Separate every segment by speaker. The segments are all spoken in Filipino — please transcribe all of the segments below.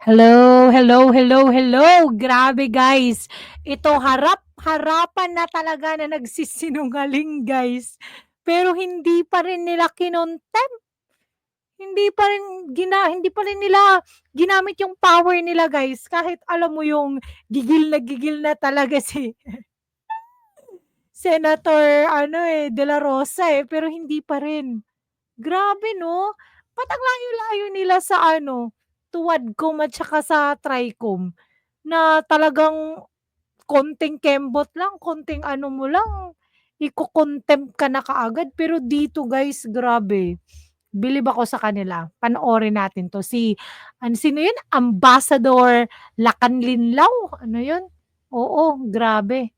Speaker 1: Hello, hello, hello, hello. Grabe guys. Ito harap-harapan na talaga na nagsisinungaling guys. Pero hindi pa rin nila kinontem. Hindi pa rin gina hindi pa rin nila ginamit yung power nila guys. Kahit alam mo yung gigil na gigil na talaga si Senator ano eh, De La Rosa eh, pero hindi pa rin. Grabe no? Ba't ang layo-layo nila sa ano, Tuwadcom at saka sa Tricom na talagang konting kembot lang, konting ano mo lang, iko-contempt ka na kaagad. Pero dito guys, grabe. Bilib ako sa kanila. Panoorin natin 'to. Si ano, sino yun? Ambassador Lacanlinlaw, ano yun? Oo, grabe.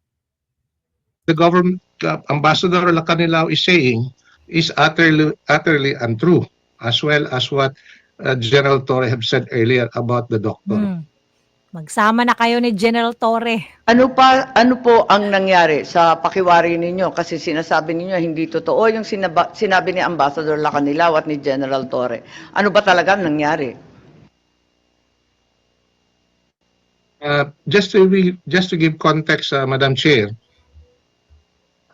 Speaker 2: the government uh, ambassador Lacanilao is saying is utterly utterly untrue, as well as what uh, General Torre have said earlier about the doctor.
Speaker 1: Hmm. Magsama na kayo ni General Torre.
Speaker 3: Ano pa ano po ang nangyari sa pakiwari ninyo kasi sinasabi ninyo hindi totoo yung sinaba, sinabi ni Ambassador Lacanilao at ni General Torre. Ano ba talaga ang nangyari?
Speaker 2: Uh, just to be, just to give context, uh, Madam Chair,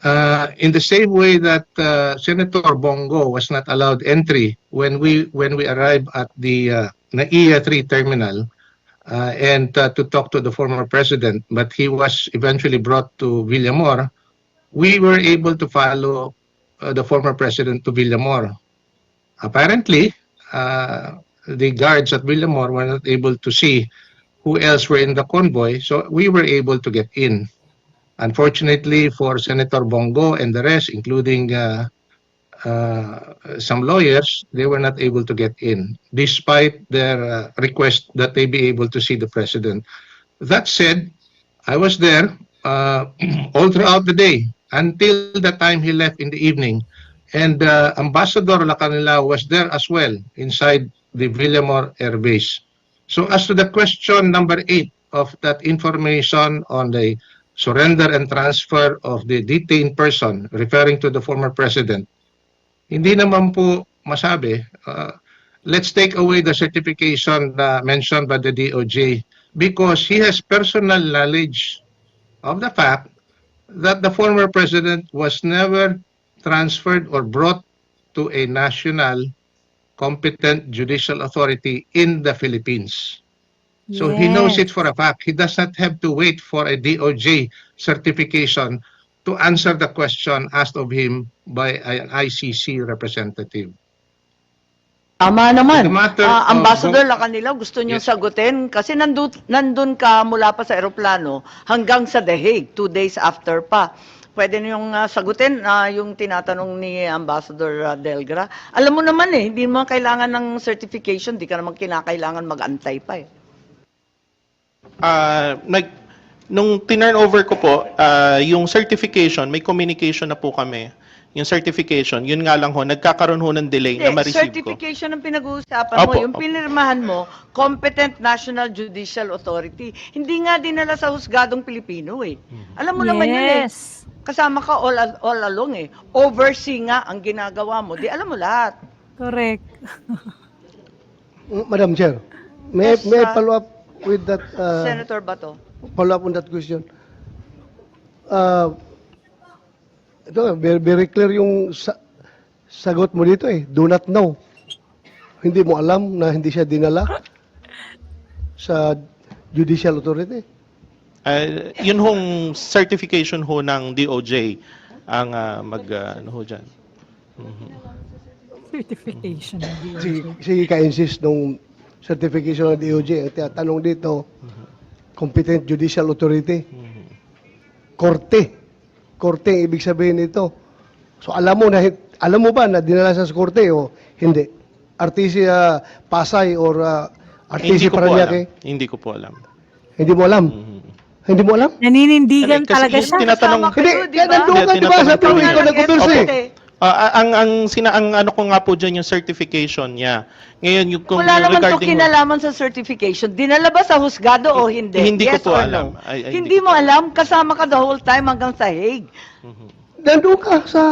Speaker 2: uh, in the same way that uh, Senator Bongo was not allowed entry when we when we arrived at the uh, NAIA 3 terminal uh, and uh, to talk to the former president, but he was eventually brought to Villamor, we were able to follow uh, the former president to Villamor. Apparently, uh, the guards at Villamor were not able to see who else were in the convoy, so we were able to get in. Unfortunately for Senator Bongo and the rest, including uh, uh, some lawyers, they were not able to get in, despite their uh, request that they be able to see the president. That said, I was there uh, all throughout the day until the time he left in the evening. And uh, Ambassador Lacanilao was there as well inside the Villamor Air Base. So as to the question number eight of that information on the surrender and transfer of the detained person referring to the former president, hindi naman po masabi. Uh, let's take away the certification na mentioned by the DOJ because he has personal knowledge of the fact that the former president was never transferred or brought to a national competent judicial authority in the Philippines. So he knows it
Speaker 1: Yes.
Speaker 2: for a fact. He does not have to wait for a DOJ certification to answer the question asked of him by an ICC representative.
Speaker 3: Tama naman.
Speaker 2: Matter
Speaker 3: Ah,
Speaker 2: of-
Speaker 3: Ambassador Lacanilao, gusto niyo
Speaker 2: Yes.
Speaker 3: sagutin kasi nandun, nandun ka mula pa sa eroplano hanggang sa The Hague, two days after pa. Pwede niyong ah, sagutin ah, yung tinatanong ni Ambassador ah, Delgra. Alam mo naman eh, hindi mo kailangan ng certification, di ka naman kinakailangan mag-antay pa eh.
Speaker 4: Ah, nag nung tinurn over ko po, ah, yung certification, may communication na po kami. Yung certification, yun nga lang ho, nagkakaroon ho ng delay na ma-receive ko.
Speaker 3: certification ang pinag-uusapan mo.
Speaker 4: Opo,
Speaker 3: Yung
Speaker 4: opo.
Speaker 3: pinirmahan mo, Competent National Judicial Authority. Hindi nga dinala sa husgadong Pilipino eh. Alam mo naman yun eh.
Speaker 1: Yes.
Speaker 3: Kasama ka all, all along eh. Oversee nga ang ginagawa mo. Di alam mo lahat.
Speaker 1: Correct.
Speaker 5: Madam Chair, may,
Speaker 3: Yes,
Speaker 5: may I
Speaker 3: uh,
Speaker 5: follow up with that, uh,
Speaker 3: Senator Bato.
Speaker 5: follow up on that question? Uh, ito, very, very clear yung sa, sagot mo dito eh. Do not know. Hindi mo alam na hindi siya dinala sa judicial authority.
Speaker 4: Ah, yun hong certification ho ng DOJ ang ah, mag ah, ano ho dyan.
Speaker 1: Certification ng DOJ.
Speaker 5: Sige, sige ka-insist nung certification ng DOJ. Ang tinatanong dito, competent judicial authority. Korte. Korte ang ibig sabihin nito. So alam mo na alam mo ba na dinala sa korte o hindi? RTC uh, Pasay or uh,
Speaker 4: Hindi
Speaker 5: RTC
Speaker 4: alam.
Speaker 5: Paranaque?
Speaker 4: Hindi ko po alam.
Speaker 5: Hindi mo alam?
Speaker 4: Mhm.
Speaker 5: Hindi mo alam?
Speaker 1: Naninindigan
Speaker 4: Kasi
Speaker 1: talaga
Speaker 4: yung
Speaker 1: siya.
Speaker 4: tinatanong-
Speaker 3: Kasama
Speaker 5: Hindi,
Speaker 3: kayo, di
Speaker 5: kaya
Speaker 3: ba?
Speaker 5: nandun ka,
Speaker 4: Hindi,
Speaker 5: di ba? Sabi mo,
Speaker 4: tinatanong-
Speaker 5: ikaw.
Speaker 3: Opo.
Speaker 4: Ah, ang ang sina ang ano ko nga po diyan yung certification niya. Ngayon yung kung
Speaker 3: Wala naman to kinalaman sa certification. Dinala ba sa husgado o hindi?
Speaker 4: Hindi ko
Speaker 3: yes
Speaker 4: po
Speaker 3: or
Speaker 4: alam.
Speaker 3: no?
Speaker 4: Ay- ay,
Speaker 3: hindi
Speaker 4: hindi
Speaker 3: mo
Speaker 4: ko po
Speaker 3: alam. Kasama ka the whole time hanggang sa Hague.
Speaker 5: Nandun ka sa...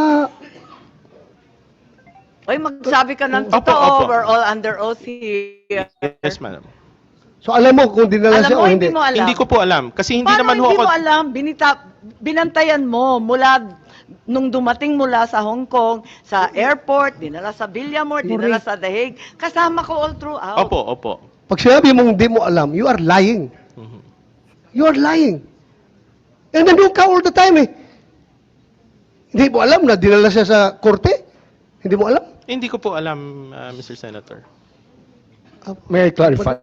Speaker 3: Oy, magsabi ka ng
Speaker 4: Opo,
Speaker 3: totoo.
Speaker 4: opo.
Speaker 3: We're all under oath here.
Speaker 4: Yes, madam.
Speaker 5: So alam mo kung dinala
Speaker 3: Alam
Speaker 5: siya
Speaker 3: mo,
Speaker 5: o
Speaker 3: hindi
Speaker 5: hindi?
Speaker 3: mo alam.
Speaker 4: Hindi ko po alam. Kasi hindi
Speaker 3: Paano
Speaker 4: naman ho
Speaker 3: hindi
Speaker 4: ako...
Speaker 3: mo alam? Binita, binantayan mo mula nung dumating mula sa Hong Kong, sa airport, dinala sa Villamor, dinala sa The Hague. Kasama ko all throughout.
Speaker 4: Opo, opo.
Speaker 5: Pag sinabi mong hindi mo alam, you are lying.
Speaker 4: Mhm.
Speaker 5: You are lying. Eh, nandun ka all the time eh. Hindi mo alam na dinala siya sa korte? Hindi mo alam?
Speaker 4: Hindi ko po alam, uh, Mr. Senator.
Speaker 6: May I clarify?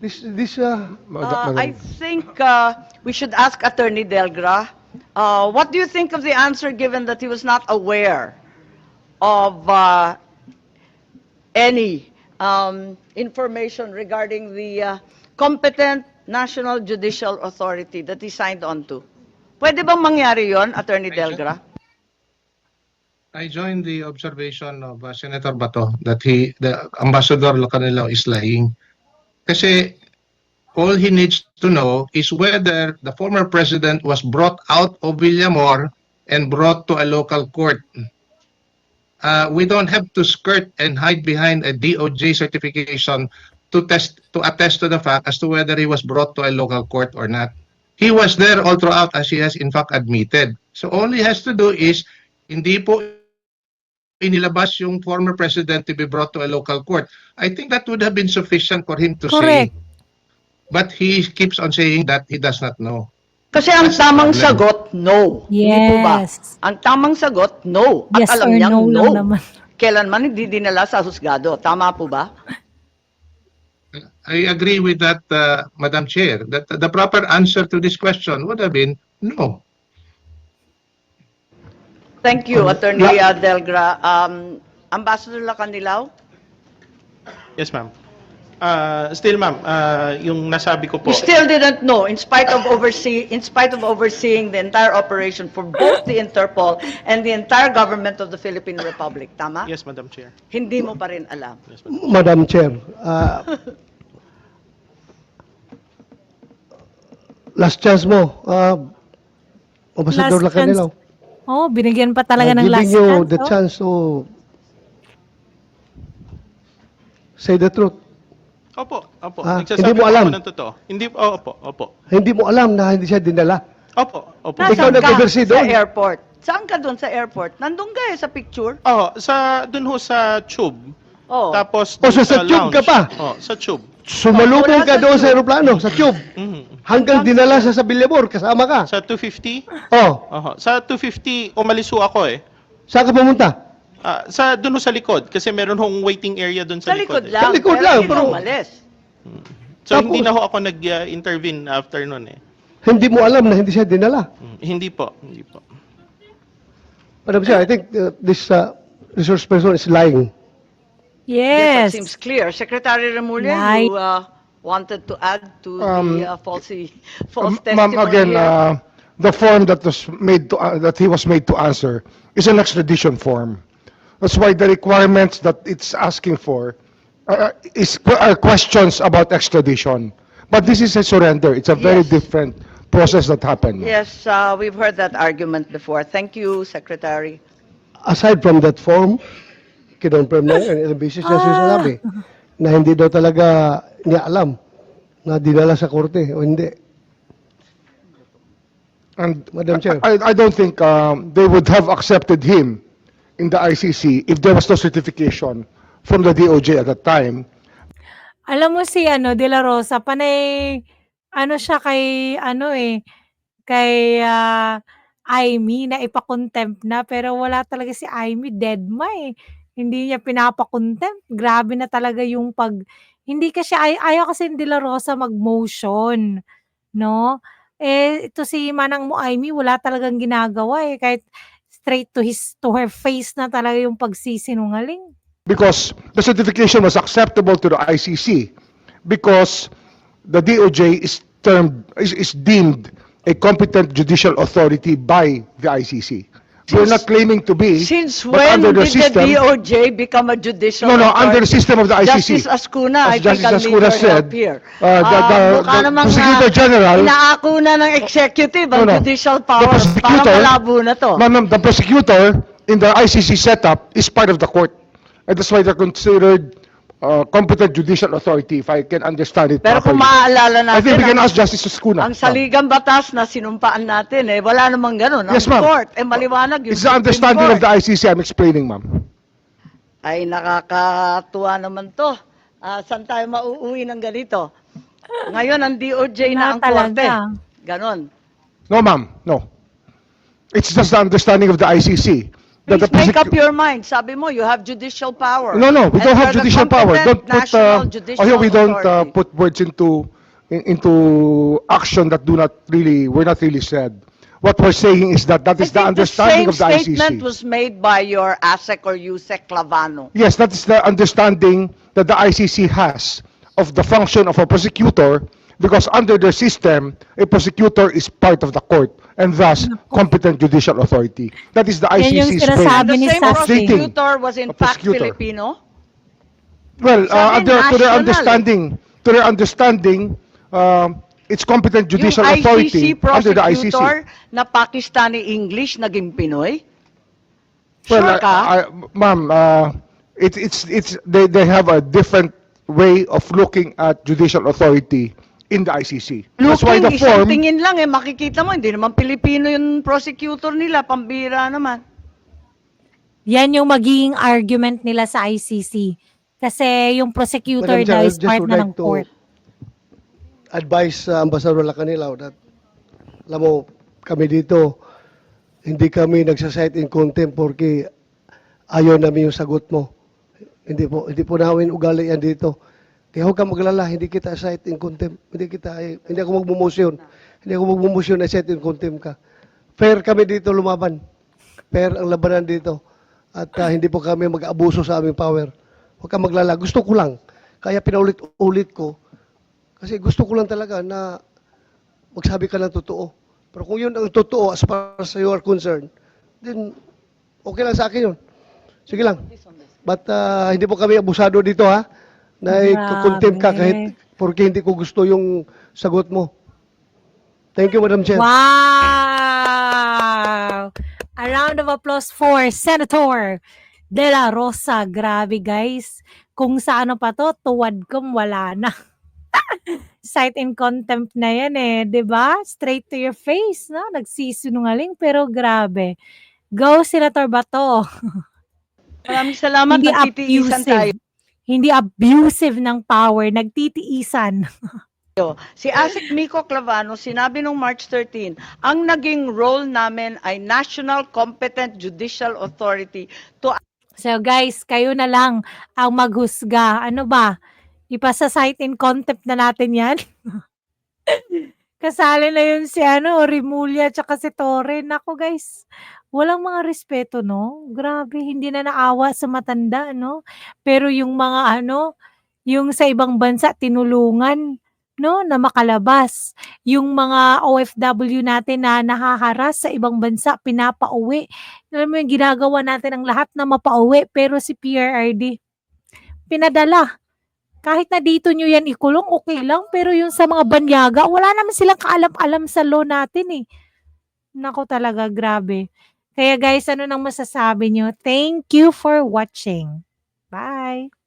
Speaker 5: This, this, uh,
Speaker 3: Uh, I think uh, we should ask Attorney Delgra, uh, what do you think of the answer given that he was not aware of uh, any um, information regarding the uh, competent National Judicial Authority that he signed on to? Pwede bang mangyari yon, Attorney Delgra?
Speaker 2: I join the observation of uh, Senator Bato that he, the Ambassador Lacanelo is lying. Kasi all he needs to know is whether the former president was brought out of Villamor and brought to a local court. Uh, we don't have to skirt and hide behind a DOJ certification to test to attest to the fact as to whether he was brought to a local court or not. He was there all throughout as he has in fact admitted. So all he has to do is hindi po inilabas yung former president to be brought to a local court. I think that would have been sufficient for him to
Speaker 1: Correct.
Speaker 2: say. But he keeps on saying that he does not know.
Speaker 3: Kasi ang tamang
Speaker 2: problem.
Speaker 3: sagot, no. Hindi po ba?
Speaker 1: Yes.
Speaker 3: Ang tamang sagot, no. At
Speaker 1: Yes
Speaker 3: alam
Speaker 1: or
Speaker 3: niyang
Speaker 1: no
Speaker 3: no.
Speaker 1: lang naman.
Speaker 3: Kailanman hindi dinala sa husgado. Tama po ba?
Speaker 2: I agree with that, uh, Madam Chair, that the proper answer to this question would have been no.
Speaker 3: Thank you, Attorney uh, Delgra. Um, Ambassador Lacanilao?
Speaker 4: Yes, ma'am. Uh, still, ma'am, uh, yung nasabi ko po...
Speaker 3: You still didn't know, in spite of oversee, in spite of overseeing the entire operation for both the Interpol and the entire government of the Philippine Republic. Tama?
Speaker 4: Yes, Madam Chair.
Speaker 3: Hindi mo pa rin alam.
Speaker 4: Yes, ma'am.
Speaker 5: Madam Chair, uh, last chance mo, uh, Ambassador
Speaker 1: Last chance.
Speaker 5: Lacanelo.
Speaker 1: Oh, binigyan pa talaga
Speaker 5: uh,
Speaker 1: ng last
Speaker 5: giving you
Speaker 1: chance.
Speaker 5: the
Speaker 1: oh.
Speaker 5: chance to say the truth.
Speaker 4: Opo, opo.
Speaker 5: Ah,
Speaker 4: Nagsasabi
Speaker 5: hindi mo alam?
Speaker 4: ako ng totoo. Hindi, oh, opo, opo.
Speaker 5: Hindi mo alam na hindi siya dinala.
Speaker 4: Opo, opo.
Speaker 5: Ikaw
Speaker 3: Nasaan ka
Speaker 5: nag-oversee
Speaker 3: sa
Speaker 5: doon?
Speaker 3: airport? Saan ka doon sa airport? Nandun ka eh, sa picture?
Speaker 4: Oh, sa, dun ho sa tube.
Speaker 3: Oh.
Speaker 4: Tapos,
Speaker 5: Oh,
Speaker 4: dun
Speaker 5: so sa tube ka
Speaker 4: lounge.
Speaker 5: pa?
Speaker 4: Oh, sa tube.
Speaker 5: Sumalubong
Speaker 3: Wala
Speaker 5: ka
Speaker 3: sa
Speaker 5: doon sa
Speaker 3: tube.
Speaker 5: aeroplano, sa tube.
Speaker 4: Mhm.
Speaker 5: Hanggang dinala siya sa Billabor, kasama ka.
Speaker 4: Sa 250?
Speaker 5: Oh,
Speaker 4: Oho. Sa 250, umalis ho ako eh.
Speaker 5: saan ka pumunta?
Speaker 4: Ah, sa dun ho sa likod kasi meron hong waiting area dun sa,
Speaker 3: Sa likod
Speaker 4: eh.
Speaker 3: lang.
Speaker 5: Sa likod
Speaker 3: pero
Speaker 5: lang,
Speaker 3: hindi
Speaker 5: pero-
Speaker 3: ka umalis.
Speaker 4: So
Speaker 5: Tapos-
Speaker 4: hindi na ho ako nag-intervene after nun eh.
Speaker 5: Hindi mo alam na hindi siya dinala.
Speaker 4: Mm, Hindi po, hindi po.
Speaker 5: Madam Chair, I think uh, this uh, resource person is lying.
Speaker 3: Yes,
Speaker 1: Yes.
Speaker 3: that seems clear. Secretary Remulla,
Speaker 1: Right.
Speaker 3: you uh, wanted to add to
Speaker 6: Um,
Speaker 3: the uh, falsy, false
Speaker 6: Um, Ma'am,
Speaker 3: testimony
Speaker 6: again,
Speaker 3: here.
Speaker 6: uh, the form that was made to, uh, that he was made to answer is an extradition form. That's why the requirements that it's asking for uh, is, are questions about extradition. But this is a surrender. It's a very
Speaker 3: Yes.
Speaker 6: different process that happened.
Speaker 3: Yes, uh, we've heard that argument before. Thank you, Secretary.
Speaker 5: Aside from that form, kinonfirm na yun, ilang beses niya sinasabi, na hindi daw talaga niya alam na dinala sa korte o hindi.
Speaker 6: And
Speaker 5: Madam Chair.
Speaker 6: I, I don't think um, they would have accepted him in the ICC if there was no certification from the DOJ at that time
Speaker 1: Alam mo si ano, De La Rosa, panay, ano siya kay, ano eh, kay ah, Aimee na ipakontempt na, pero wala talaga si Aimee, dead ma eh. Hindi niya pinapakontempt. Grabe na talaga yung pag, hindi kasi, ay, ayaw kasi De La Rosa mag-motion, no? Eh, ito si Manang mo Aimee, wala talagang ginagawa eh, kahit straight to his, to her face na talaga yung pagsisinungaling.
Speaker 6: because the certification was acceptable to the ICC because the DOJ is termed is, is deemed a competent judicial authority by the ICC. We're not claiming to be,
Speaker 3: Since
Speaker 6: but
Speaker 3: when
Speaker 6: under the
Speaker 3: did
Speaker 6: system,
Speaker 3: the DOJ become a judicial
Speaker 6: no, no, under the system of the
Speaker 3: Justice
Speaker 6: ICC.
Speaker 3: Ascuna, I
Speaker 6: As
Speaker 3: think
Speaker 6: Justice
Speaker 3: I'll need
Speaker 6: Ascuna
Speaker 3: your
Speaker 6: said,
Speaker 3: help here.
Speaker 6: uh, the- the-
Speaker 3: mukha
Speaker 6: the
Speaker 3: namang,
Speaker 6: Prosecutor General-
Speaker 3: Inaako na ng executive ang
Speaker 6: No, no.
Speaker 3: judicial
Speaker 6: The
Speaker 3: power.
Speaker 6: Prosecutor,
Speaker 3: malabo na to.
Speaker 6: Ma'am, the prosecutor in the ICC setup is part of the court. And that's why they're considered uh, competent judicial authority, if I can understand it
Speaker 3: Pero kung
Speaker 6: properly.
Speaker 3: maaalala
Speaker 6: I think
Speaker 3: natin,
Speaker 6: we can ask Justice Escuna.
Speaker 3: ang saligang batas na sinumpaan natin, eh, wala namang ganun. Ang
Speaker 6: Yes, ma'am.
Speaker 3: court, eh, maliwanag yung
Speaker 6: It's the understanding of the ICC I'm explaining, ma'am.
Speaker 3: Ay, nakakatuwa naman to. Ah, saan tayo mauuwi ng ganito? Ngayon, ang DOJ na ang korte.
Speaker 1: talaga.
Speaker 3: Ganon.
Speaker 6: No, ma'am, no. It's just the understanding of the ICC.
Speaker 3: Please
Speaker 6: the
Speaker 3: make up your mind. Sabi mo, you have judicial power.
Speaker 6: No, no, we
Speaker 3: And
Speaker 6: don't have
Speaker 3: you're the
Speaker 6: judicial power.
Speaker 3: competent
Speaker 6: Don't put,
Speaker 3: national
Speaker 6: uh,
Speaker 3: judicial
Speaker 6: oh, here we don't uh,
Speaker 3: authority.
Speaker 6: put words into, in- into action that do not really, were not really said. What we're saying is that that
Speaker 3: I
Speaker 6: is the
Speaker 3: think
Speaker 6: understanding of the
Speaker 3: same statement
Speaker 6: ICC.
Speaker 3: was made by your ASEC or USEC Clavano.
Speaker 6: Yes, that is the understanding that the ICC has of the function of a prosecutor because under their system, a prosecutor is part of the court and thus competent judicial authority. That is the
Speaker 1: Yan yung
Speaker 6: ICC's
Speaker 1: sinasabi.
Speaker 3: The same
Speaker 1: Sassi.
Speaker 3: prosecutor was in
Speaker 6: A
Speaker 3: fact
Speaker 6: prosecutor.
Speaker 3: Filipino.
Speaker 6: Well, uh,
Speaker 3: Sabi
Speaker 6: under, to their
Speaker 3: national eh.
Speaker 6: understanding, to their understanding, um, it's competent judicial
Speaker 3: yung
Speaker 6: authority
Speaker 3: ICC
Speaker 6: under the
Speaker 3: prosecutor
Speaker 6: ICC.
Speaker 3: na Pakistani English naging Pinoy?
Speaker 6: Well,
Speaker 3: Sure ka?
Speaker 6: I- ma'am, uh, it's, it's, it's, they, they have a different way of looking at judicial authority in the ICC. That's why
Speaker 3: Looking,
Speaker 6: the
Speaker 3: isang
Speaker 6: form,
Speaker 3: tingin lang eh, makikita mo, hindi naman Pilipino yung prosecutor nila, pambira naman.
Speaker 1: Yan yung magiging argument nila sa ICC. Kasi yung prosecutor
Speaker 5: Madam Chair,
Speaker 1: daw is
Speaker 5: just
Speaker 1: part
Speaker 5: would
Speaker 1: na
Speaker 5: like
Speaker 1: ng
Speaker 5: to
Speaker 1: court.
Speaker 5: advise sa Ambassador Lacanilaw that, alam mo, kami dito, hindi kami nagsasite in contempt porque ayaw namin yung sagot mo. Hindi po, hindi po namin ugali yan dito. Kaya huwag kang maglala, hindi kita cite in contempt. Hindi kita, eh, hindi ako magmumosyon. Hindi ako magmumosyon na cite in contempt ka. Fair kami dito lumaban. Fair ang labanan dito. At ah, hindi po kami mag-abuso sa aming power. Huwag kang maglala. Gusto ko lang. Kaya pinaulit-ulit ko. Kasi gusto ko lang talaga na magsabi ka ng totoo. Pero kung yun ang totoo as far as you are concerned, then okay lang sa akin yun. Sige lang. But ah, hindi po kami abusado dito ha. Na ikukontempt ka kahit porque hindi ko gusto yung sagot mo. Thank you, Madam Chair.
Speaker 1: Wow! A round of applause for Senator De La Rosa. Grabe guys. Kung sa ano pa to, tuwad kom wala na. Sight in contempt na yan eh, 'di ba? Straight to your face, no? Nagsisinungaling pero grabe. Go Senator Bato.
Speaker 3: Maraming salamat,
Speaker 1: Hindi
Speaker 3: nagtitiisan tayo.
Speaker 1: Hindi abusive ng power, nagtitiisan.
Speaker 3: Si Asik Miko Clavano, sinabi nung March 13, ang naging role namin ay National Competent Judicial Authority to
Speaker 1: So guys, kayo na lang ang maghusga. Ano ba? Ipasa site in contempt na natin yan? Kasali na yun si ano, Rimulya tsaka si Torre. Nako guys, walang mga respeto, no? Grabe, hindi na naawa sa matanda, no? Pero yung mga ano, yung sa ibang bansa tinulungan, no, na makalabas. Yung mga OFW natin na nahaharas sa ibang bansa, pinapauwi. Alam mo yung ginagawa natin ang lahat na mapauwi, pero si PRRD, pinadala. Kahit na dito nyo yan ikulong, okay lang. Pero yung sa mga banyaga, wala naman silang kaalam-alam sa law natin eh. Nako talaga, grabe. Kaya guys, ano nang masasabi nyo? Thank you for watching. Bye!